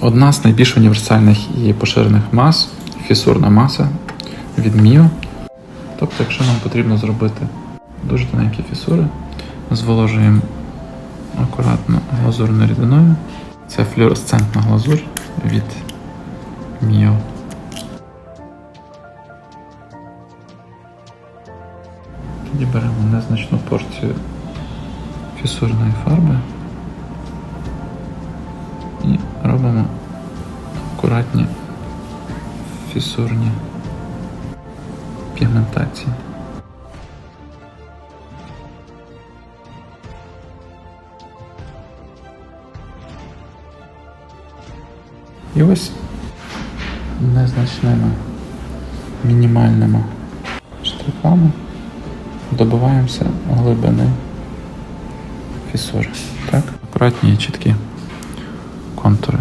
Одна з найбільш універсальних і поширених мас фісурна маса від Mio. Тобто, якщо нам потрібно зробити дуже тоненькі фісури, зволожуємо акуратно глазурною рідиною. Це флюоресцентна глазур від Mio. Тоді беремо незначну порцію фісурної фарби і робимо акуратні фісурні пігментації. І ось незначними мінімальними штрихами добиваємося глибини фісури. Так? Акуратні і чіткі kontor.